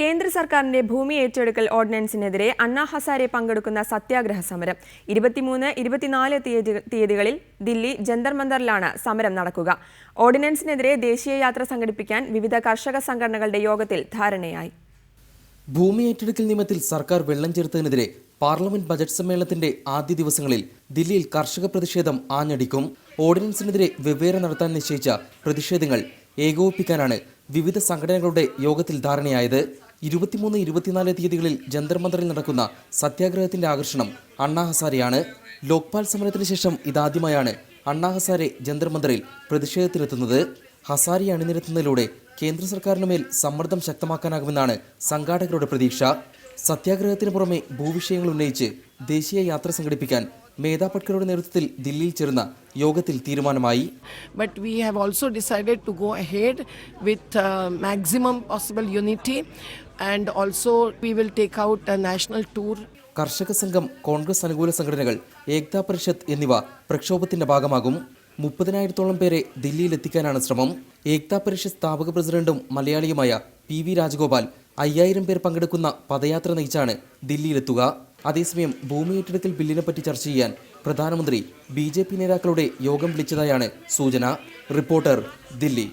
കേന്ദ്ര സർക്കാരിന്റെ ഭൂമി ഏറ്റെടുക്കൽ ഓർഡിനൻസിനെതിരെ അണ്ണാ ഹസാരെ പങ്കെടുക്കുന്ന സത്യാഗ്രഹ സമരം. ഇരുപത്തിമൂന്ന് ഇരുപത്തിനാല് തീയതി- തീയതികളിൽ ദില്ലി ജന്തർ മന്ദറിലാണ് സമരം നടക്കുക. ഓർഡിനൻസിനെതിരെ ദേശീയ യാത്ര സംഘടിപ്പിക്കാൻ വിവിധ കർഷക സംഘടനകളുടെ യോഗത്തിൽ ധാരണയായി. ഭൂമി ഏറ്റെടുക്കൽ നിയമത്തിൽ സർക്കാർ വെള്ളം ചേർത്തതിനെതിരെ പാർലമെന്റ് ബജറ്റ് സമ്മേളനത്തിന്റെ ആദ്യ ദിവസങ്ങളിൽ ദില്ലിയിൽ കർഷക പ്രതിഷേധം ആഞ്ഞടിക്കും. ഓർഡിനൻസിനെതിരെ വെവ്വേറെ നടത്താൻ നിശ്ചയിച്ച പ്രതിഷേധങ്ങൾ ഏകോപിപ്പിക്കാനാണ് വിവിധ സംഘടനകളുടെ യോഗത്തിൽ ധാരണയായത്. ഇരുപത്തിമൂന്ന് ഇരുപത്തിനാല് തീയതികളിൽ ജന്തർമന്ദറിൽ നടക്കുന്ന സത്യാഗ്രഹത്തിന്റെ ആകർഷണം അണ്ണാ ഹസാരെയാണ്. ലോക്പാൽ സമരത്തിന് ശേഷം ഇതാദ്യമായാണ് അണ്ണാ ഹസാരെ ജന്തർമന്ദറിൽ പ്രതിഷേധത്തിലെത്തുന്നത്. ഹസാരെ അണിനിരത്തുന്നതിലൂടെ കേന്ദ്ര സർക്കാരിന് മേൽ സമ്മർദ്ദം ശക്തമാക്കാനാകുമെന്നാണ് സംഘാടകരുടെ പ്രതീക്ഷ. സത്യാഗ്രഹത്തിന് പുറമെ ഭൂവിഷയങ്ങൾ ഉന്നയിച്ച് ദേശീയ യാത്ര സംഘടിപ്പിക്കാൻ മേധാ പട്കറുടെ നേതൃത്വത്തിൽ ദില്ലിയിൽ ചേർന്ന യോഗത്തിൽ തീരുമാനമായി. But we have also decided to go ahead with maximum possible unity and also we will take out a national tour Karshaka Sangham congress അനുകൂല സംഘടനകൾ ഏക്താ പരിഷത്ത് എന്നിവ പ്രക്ഷോഭത്തിന്റെ ഭാഗമാകും. മുപ്പതിനായിരത്തോളം പേരെ ദില്ലിയിൽ എത്തിക്കാനാണ് ശ്രമം. ഏക്താ പരിഷത്ത് സ്ഥാപക പ്രസിഡന്റും മലയാളിയുമായ പി വി രാജഗോപാൽ അയ്യായിരം പേർ പങ്കെടുക്കുന്ന പദയാത്ര നയിച്ചാണ് ദില്ലിയിലെത്തുക. അതേസമയം ഭൂമി ഏറ്റെടുക്കൽ ബില്ലിനെ പറ്റി ചർച്ച ചെയ്യാൻ പ്രധാനമന്ത്രി ബി നേതാക്കളുടെ യോഗം വിളിച്ചതായാണ് സൂചന. റിപ്പോർട്ടർ ദില്ലി.